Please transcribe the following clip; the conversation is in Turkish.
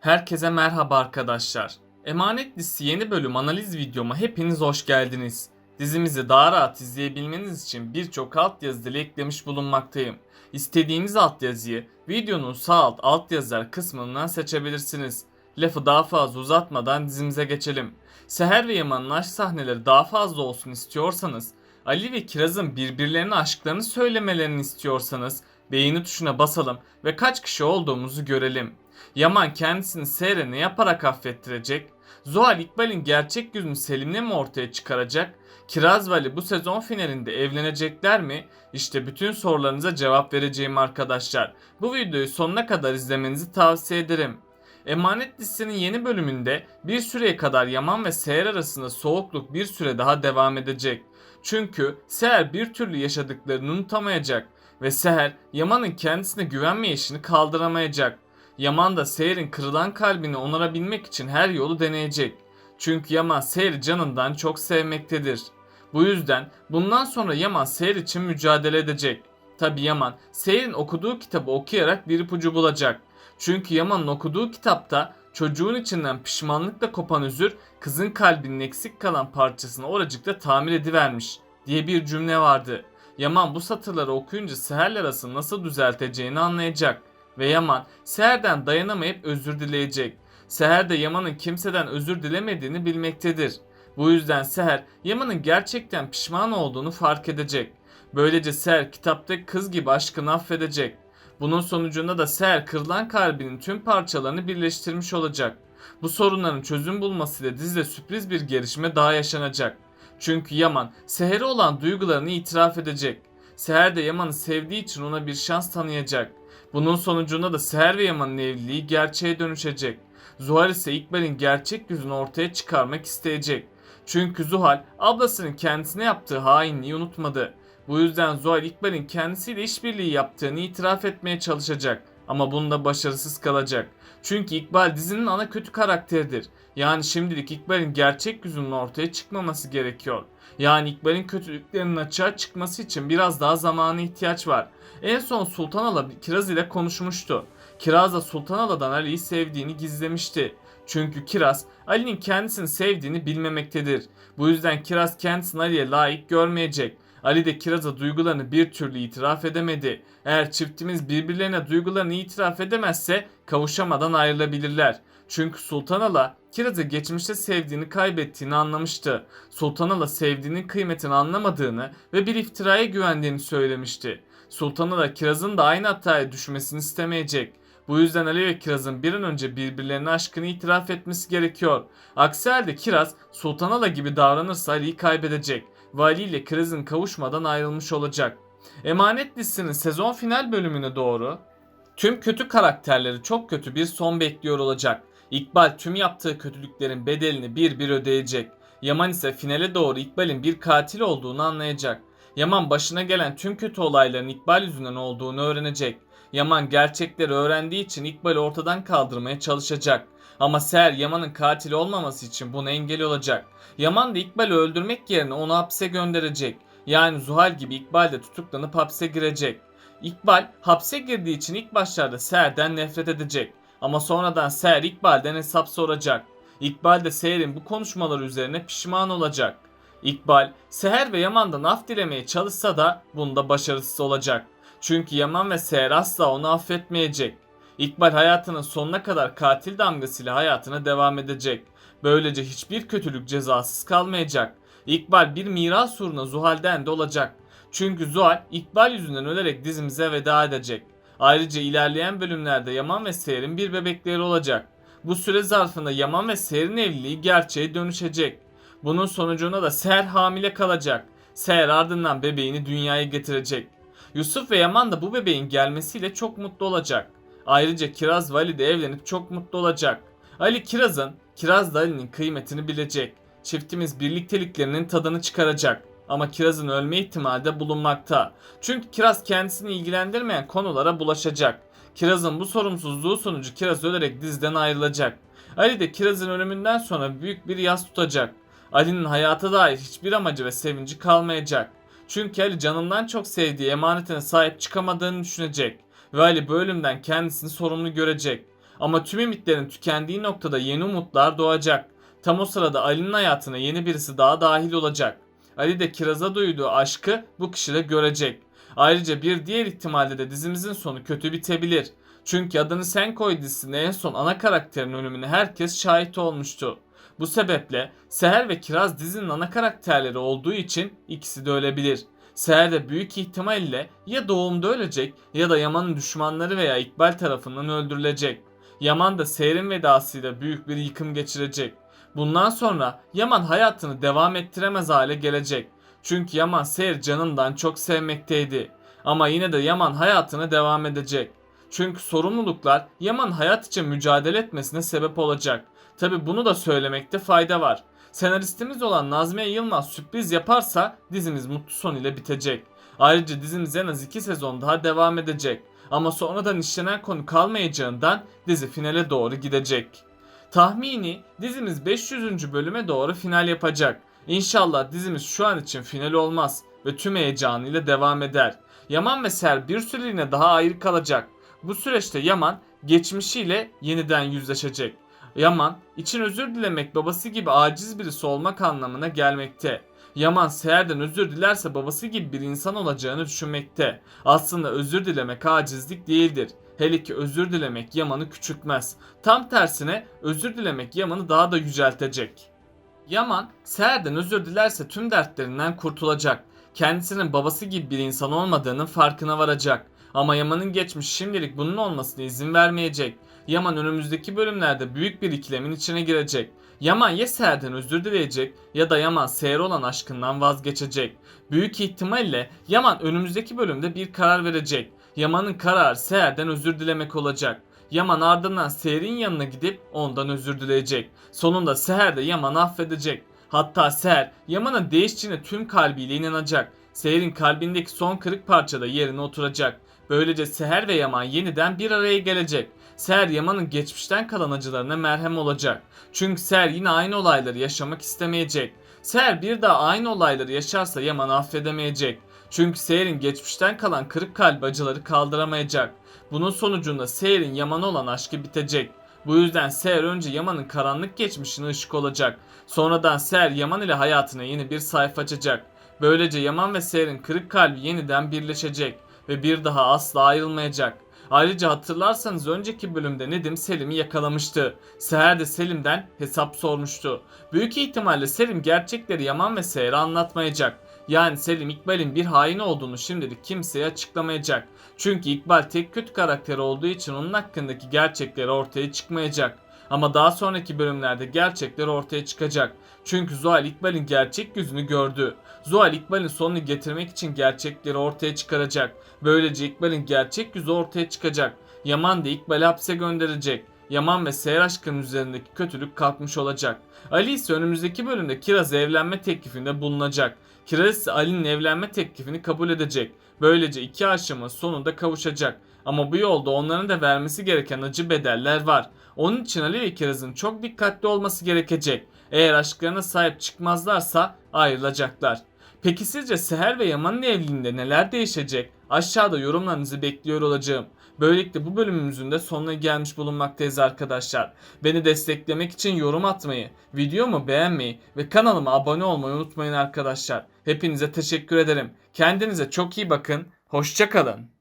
Herkese merhaba arkadaşlar. Emanet dizisi yeni bölüm analiz videoma hepiniz hoş geldiniz. Dizimizi daha rahat izleyebilmeniz için birçok altyazı dili eklemiş bulunmaktayım. İstediğiniz altyazıyı videonun sağ alt altyazılar kısmından seçebilirsiniz. Lafı daha fazla uzatmadan dizimize geçelim. Seher ve Yaman'ın aşk sahneleri daha fazla olsun istiyorsanız, Ali ve Kiraz'ın birbirlerine aşklarını söylemelerini istiyorsanız beğeni tuşuna basalım ve kaç kişi olduğumuzu görelim. Yaman kendisini Seher'e ne yaparak affettirecek? Zuhal İkbal'in gerçek yüzünü Selim'le mi ortaya çıkaracak? Kiraz ve Ali bu sezon finalinde evlenecekler mi? İşte bütün sorularınıza cevap vereceğim arkadaşlar. Bu videoyu sonuna kadar izlemenizi tavsiye ederim. Emanet dizisinin yeni bölümünde bir süreye kadar Yaman ve Seher arasında soğukluk bir süre daha devam edecek. Çünkü Seher bir türlü yaşadıklarını unutamayacak ve Seher Yaman'ın kendisine güvenmeyişini kaldıramayacak. Yaman da Seher'in kırılan kalbini onarabilmek için her yolu deneyecek. Çünkü Yaman Seher'i canından çok sevmektedir. Bu yüzden bundan sonra Yaman Seher için mücadele edecek. Tabi Yaman Seher'in okuduğu kitabı okuyarak bir ipucu bulacak. Çünkü Yaman'ın okuduğu kitapta çocuğun içinden pişmanlıkla kopan üzür kızın kalbinin eksik kalan parçasını oracıkta tamir edivermiş diye bir cümle vardı. Yaman bu satırları okuyunca Seher'le arasını nasıl düzelteceğini anlayacak ve Yaman Seher'den dayanamayıp özür dileyecek. Seher de Yaman'ın kimseden özür dilemediğini bilmektedir. Bu yüzden Seher Yaman'ın gerçekten pişman olduğunu fark edecek. Böylece Seher kitaptaki kız gibi aşkını affedecek. Bunun sonucunda da Seher kırılan kalbinin tüm parçalarını birleştirmiş olacak. Bu sorunların çözüm bulmasıyla dizide sürpriz bir gelişme daha yaşanacak. Çünkü Yaman Seher'e olan duygularını itiraf edecek. Seher de Yaman'ı sevdiği için ona bir şans tanıyacak. Bunun sonucunda da Seher ve Yaman'ın evliliği gerçeğe dönüşecek. Zuhal ise İkbal'in gerçek yüzünü ortaya çıkarmak isteyecek. Çünkü Zuhal ablasının kendisine yaptığı hainliği unutmadı. Bu yüzden Zuhal İkbal'in kendisiyle işbirliği yaptığını itiraf etmeye çalışacak. Ama bunda başarısız kalacak. Çünkü İkbal dizinin ana kötü karakteridir. Yani şimdilik İkbal'in gerçek yüzünün ortaya çıkmaması gerekiyor. Yani İkbal'in kötülüklerinin açığa çıkması için biraz daha zamana ihtiyaç var. En son Sultan Ala Kiraz ile konuşmuştu. Kiraz da Sultan Ala'dan Ali'yi sevdiğini gizlemişti. Çünkü Kiraz Ali'nin kendisini sevdiğini bilmemektedir. Bu yüzden Kiraz kendisini Ali'ye layık görmeyecek. Ali de Kiraz'a duygularını bir türlü itiraf edemedi. Eğer çiftimiz birbirlerine duygularını itiraf edemezse kavuşamadan ayrılabilirler. Çünkü Sultan Ala Kiraz'ı geçmişte sevdiğini kaybettiğini anlamıştı. Sultan Ala sevdiğinin kıymetini anlamadığını ve bir iftiraya güvendiğini söylemişti. Sultan Ala Kiraz'ın da aynı hataya düşmesini istemeyecek. Bu yüzden Ali ve Kiraz'ın bir an önce birbirlerine aşkını itiraf etmesi gerekiyor. Aksi halde Kiraz Sultan Ala gibi davranırsa Ali'yi kaybedecek ve Ali ile Kiraz'ın kavuşmadan ayrılmış olacak. Emanet dizisinin sezon final bölümüne doğru tüm kötü karakterleri çok kötü bir son bekliyor olacak. İkbal tüm yaptığı kötülüklerin bedelini bir bir ödeyecek. Yaman ise finale doğru İkbal'in bir katil olduğunu anlayacak. Yaman başına gelen tüm kötü olayların İkbal yüzünden olduğunu öğrenecek. Yaman gerçekleri öğrendiği için İkbal'i ortadan kaldırmaya çalışacak. Ama Seher Yaman'ın katil olmaması için buna engel olacak. Yaman da İkbal'i öldürmek yerine onu hapse gönderecek. Yani Zuhal gibi İkbal de tutuklanıp hapse girecek. İkbal hapse girdiği için ilk başlarda Seher'den nefret edecek. Ama sonradan Seher İkbal'den hesap soracak. İkbal de Seher'in bu konuşmaları üzerine pişman olacak. İkbal, Seher ve Yaman'dan af dilemeye çalışsa da bunda başarısız olacak. Çünkü Yaman ve Seher asla onu affetmeyecek. İkbal hayatının sonuna kadar katil damgasıyla hayatına devam edecek. Böylece hiçbir kötülük cezasız kalmayacak. İkbal bir miras uğruna Zuhal'den de olacak. Çünkü Zuhal İkbal yüzünden ölerek dizimize veda edecek. Ayrıca ilerleyen bölümlerde Yaman ve Seher'in bir bebekleri olacak. Bu süre zarfında Yaman ve Seher'in evliliği gerçeğe dönüşecek. Bunun sonucunda da Seher hamile kalacak. Seher ardından bebeğini dünyaya getirecek. Yusuf ve Yaman da bu bebeğin gelmesiyle çok mutlu olacak. Ayrıca Kiraz ve Ali de evlenip çok mutlu olacak. Ali Kiraz'ın, Kiraz da Ali'nin kıymetini bilecek. Çiftimiz birlikteliklerinin tadını çıkaracak. Ama Kiraz'ın ölme ihtimali de bulunmakta. Çünkü Kiraz kendisini ilgilendirmeyen konulara bulaşacak. Kiraz'ın bu sorumsuzluğu sonucu Kiraz ölerek diziden ayrılacak. Ali de Kiraz'ın ölümünden sonra büyük bir yas tutacak. Ali'nin hayata dair hiçbir amacı ve sevinci kalmayacak. Çünkü Ali canından çok sevdiği emanetine sahip çıkamadığını düşünecek. Ve Ali bu ölümden kendisini sorumlu görecek. Ama tüm ümitlerin tükendiği noktada yeni umutlar doğacak. Tam o sırada Ali'nin hayatına yeni birisi daha dahil olacak. Ali de Kiraz'a duyduğu aşkı bu kişide görecek. Ayrıca bir diğer ihtimalde de dizimizin sonu kötü bitebilir. Çünkü adını sen koy dizisinde en son ana karakterin ölümüne herkes şahit olmuştu. Bu sebeple Seher ve Kiraz dizinin ana karakterleri olduğu için ikisi de ölebilir. Seher de büyük ihtimalle ya doğumda ölecek ya da Yaman'ın düşmanları veya İkbal tarafından öldürülecek. Yaman da Seher'in vedasıyla büyük bir yıkım geçirecek. Bundan sonra Yaman hayatını devam ettiremez hale gelecek. Çünkü Yaman Seher canından çok sevmekteydi. Ama yine de Yaman hayatına devam edecek. Çünkü sorumluluklar Yaman hayat için mücadele etmesine sebep olacak. Tabi bunu da söylemekte fayda var. Senaristimiz olan Nazmiye Yılmaz sürpriz yaparsa dizimiz mutlu son ile bitecek. Ayrıca dizimiz en az 2 sezon daha devam edecek. Ama sonradan işlenen konu kalmayacağından dizi finale doğru gidecek. Tahmini dizimiz 500. bölüme doğru final yapacak. İnşallah dizimiz şu an için final olmaz ve tüm heyecanıyla devam eder. Yaman ve Ser bir süreliğine daha ayrı kalacak. Bu süreçte Yaman geçmişiyle yeniden yüzleşecek. Yaman için özür dilemek babası gibi aciz birisi olmak anlamına gelmekte. Yaman Seher'den özür dilerse babası gibi bir insan olacağını düşünmekte. Aslında özür dilemek acizlik değildir. Hele ki özür dilemek Yaman'ı küçültmez. Tam tersine özür dilemek Yaman'ı daha da yüceltecek. Yaman Seher'den özür dilerse tüm dertlerinden kurtulacak. Kendisinin babası gibi bir insan olmadığının farkına varacak. Ama Yaman'ın geçmiş şimdilik bunun olmasına izin vermeyecek. Yaman önümüzdeki bölümlerde büyük bir ikilemin içine girecek. Yaman ya Seher'den özür dileyecek ya da Yaman Seher olan aşkından vazgeçecek. Büyük ihtimalle Yaman önümüzdeki bölümde bir karar verecek. Yaman'ın kararı Seher'den özür dilemek olacak. Yaman ardından Seher'in yanına gidip ondan özür dileyecek. Sonunda Seher de Yaman'ı affedecek. Hatta Seher Yaman'ın değiştiğine tüm kalbiyle inanacak. Seher'in kalbindeki son kırık parça da yerine oturacak. Böylece Seher ve Yaman yeniden bir araya gelecek. Seher Yaman'ın geçmişten kalan acılarına merhem olacak. Çünkü Seher yine aynı olayları yaşamak istemeyecek. Seher bir daha aynı olayları yaşarsa Yaman'ı affedemeyecek. Çünkü Seher'in geçmişten kalan kırık kalp acıları kaldıramayacak. Bunun sonucunda Seher'in Yaman'a olan aşkı bitecek. Bu yüzden Seher önce Yaman'ın karanlık geçmişine ışık olacak. Sonradan Seher Yaman ile hayatına yeni bir sayfa açacak. Böylece Yaman ve Seher'in kırık kalbi yeniden birleşecek ve bir daha asla ayrılmayacak. Ayrıca hatırlarsanız önceki bölümde Nedim Selim'i yakalamıştı. Seher de Selim'den hesap sormuştu. Büyük ihtimalle Selim gerçekleri Yaman ve Seher'e anlatmayacak. Yani Selim İkbal'in bir hain olduğunu şimdilik kimseye açıklamayacak. Çünkü İkbal tek kötü karakter olduğu için onun hakkındaki gerçekleri ortaya çıkmayacak. Ama daha sonraki bölümlerde gerçekler ortaya çıkacak. Çünkü Zuhal İkbal'in gerçek yüzünü gördü. Zuhal İkbal'in sonunu getirmek için gerçekleri ortaya çıkaracak. Böylece İkbal'in gerçek yüzü ortaya çıkacak. Yaman da İkbal'i hapse gönderecek. Yaman ve Seher aşkının üzerindeki kötülük kalkmış olacak. Ali ise önümüzdeki bölümde Kiraz'a evlenme teklifinde bulunacak. Kiraz Ali'nin evlenme teklifini kabul edecek. Böylece iki aşımın sonunda kavuşacak. Ama bu yolda onların da vermesi gereken acı bedeller var. Onun için Ali ve Kiraz'ın çok dikkatli olması gerekecek. Eğer aşklarına sahip çıkmazlarsa ayrılacaklar. Peki sizce Seher ve Yaman'ın evliliğinde neler değişecek? Aşağıda yorumlarınızı bekliyor olacağım. Böylelikle bu bölümümüzün de sonuna gelmiş bulunmaktayız arkadaşlar. Beni desteklemek için yorum atmayı, videomu beğenmeyi ve kanalıma abone olmayı unutmayın arkadaşlar. Hepinize teşekkür ederim. Kendinize çok iyi bakın. Hoşçakalın.